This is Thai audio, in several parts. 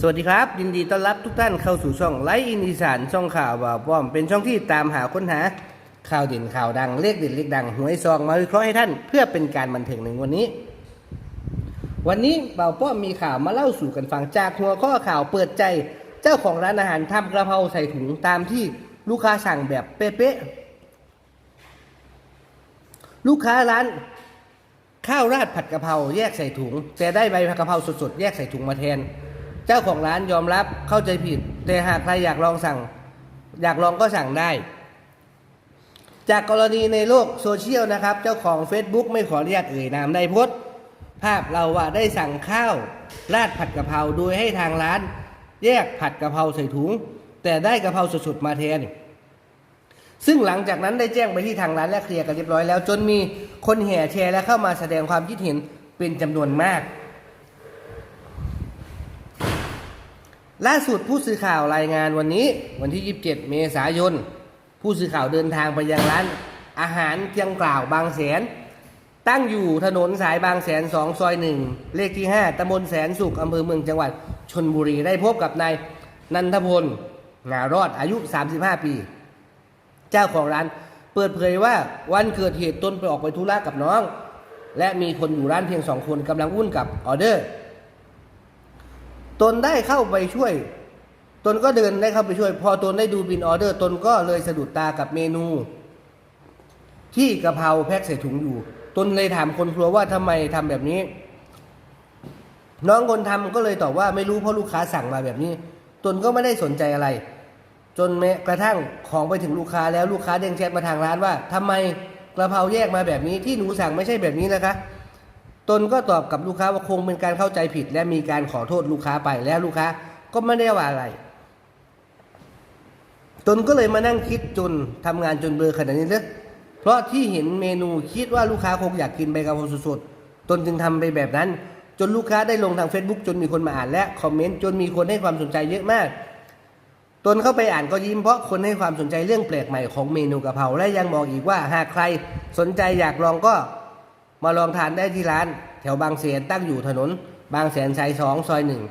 สวัสดีครับ ยินดีต้อนรับทุกท่านเข้าสู่ช่องไลฟ์อินดีสานช่องข่าวบ่าวป้อมเป็นช่องที่ตามหาค้นหาข่าวเด่นข่าวดังเลขเด่นเลขดังหวยซองมาวิเคราะห์ให้ท่าน เพื่อเป็นการบันเทิงในวันนี้ วันนี้บ่าวป้อมมีข่าวมาเล่าสู่กันฟังจากหัวข้อข่าวเปิดใจ เจ้าของร้านอาหารทำกระเพราใส่ถุงตามที่ลูกค้าสั่งแบบเป๊ะๆลูกค้าร้านข้าวราดผัดกะเพราแยกใส่ถุงแต่ได้ใบผัดกะเพราสดๆแยกใส่ถุงมาแทน เจ้าของร้านยอมรับเข้าใจผิด แต่หากใครอยากลองสั่ง อยากลองก็สั่งได้ จากกรณีในโลกโซเชียลนะครับ เจ้าของ Facebook ไม่ขออนุญาตเอ่ยนามได้โพสภาพเราว่าได้สั่งข้าวราดผัดกะเพราโดยให้ทางร้าน แยกผัดกะเพราใส่ถุง แต่ได้กะเพราสดๆมาแทนซึ่งหลังจากนั้นได้แจ้งไปที่ทางร้านและเคลียร์กันเรียบร้อยแล้ว จนมีคนแห่แชร์และเข้ามาแสดงความคิดเห็นเป็นจำนวนมาก ล่าสุดผู้สื่อข่าวรายงานวันนี้วันที่ 27 เมษายน ผู้สื่อข่าวเดินทางไปยังร้าน อาหารเพียงกล่าวบางแสน ตั้งอยู่ถนนสายบางแสนสองซอยหนึ่งเลขที่ 5ตำบลแสนสุขอำเภอเมืองจังหวัดชนบุรีได้พบกับนายนันทพลงารอดอายุ 35 ปี เจ้าของร้านเปิดเผยว่าวันเกิดเหตุตนไปออกไปธุระกับน้อง และมีคนอยู่ร้านเพียงสองคนกำลังวุ่นกับออเดอร์ ตนได้เข้าไปช่วย ตนก็เดินได้เข้าไปช่วย พอตนได้ดูบินออเดอร์ ตนก็เลยสะดุดตากับเมนู ที่กะเพราแพ็คใส่ถุงอยู่ ตนเลยถามคนครัวว่าทำไมทำแบบนี้ น้องคนทำก็เลยตอบว่าไม่รู้เพราะลูกค้าสั่งมาแบบนี้ ตนก็ไม่ได้สนใจอะไร จนแม้กระทั่งของไปถึงลูกค้าแล้วลูกค้าเด้งแชทมาทางร้านว่าทำไมกระเพราแยกมาแบบนี้ที่หนูสั่งไม่ใช่แบบนี้นะคะ ตนก็ตอบกับลูกค้าว่าคงเป็นการเข้าใจผิด และมีการขอโทษลูกค้าไปแล้วลูกค้าก็ไม่ได้ว่าอะไร ตนก็เลยมานั่งคิดจนทำงานจนเบลอขนาดนี้เลยเพราะที่เห็นเมนูคิดว่าลูกค้าคงอยากกินใบกะเพราสดๆตนจึงทำไปแบบนั้น จนลูกค้าได้ลงทาง Facebook จนมีคนมาอ่านและคอมเมนต์จนมีคนให้ความสนใจเยอะมาก ตนเข้าไปอ่านก็ยิ้มเพราะคนให้ความสนใจเรื่องแปลกใหม่ของเมนูกะเพราและยังบอกอีกว่าหากใครสนใจอยากลองก็ มาลองทานได้ที่ร้าน แถวบางแสนตั้งอยู่ถนน บางแสนชัยสองซอยหนึ่ง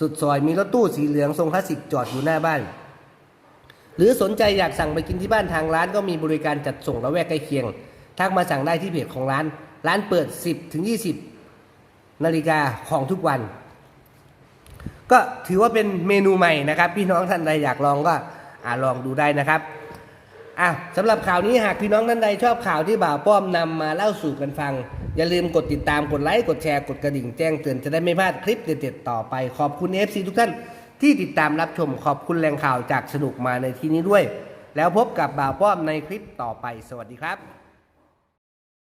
สุดซอยมีรถตู้สีเหลืองทรงคลาสสิกจอดอยู่หน้าบ้าน หรือสนใจอยากสั่งไปกินที่บ้านทางร้านก็มีบริการจัดส่งระแวกใกล้เคียง ทักมาสั่งได้ที่เพจของร้าน ร้านเปิด 10ถึง20 นาฬิกาของทุกวัน ก็ถือว่าเป็นเมนูใหม่นะครับ พี่น้องท่านใดอยากลองก็อลองดูได้นะครับ อะสำหรับข่าวนี้หากพี่น้องท่านใดชอบข่าวที่บ่าวป้อมนำมาเล่าสู่กันฟัง อย่าลืมกดติดตามกดไลค์กดแชร์กดกระดิ่งแจ้งเตือนจะได้ไม่พลาดคลิปเด็ดๆต่อไปขอบคุณ FC ทุกท่านที่ติดตามรับชมขอบคุณแรงข่าวจากสนุกมาในที่นี้ด้วย แล้วพบกับบ่าวป้อมในคลิปต่อไปสวัสดีครับ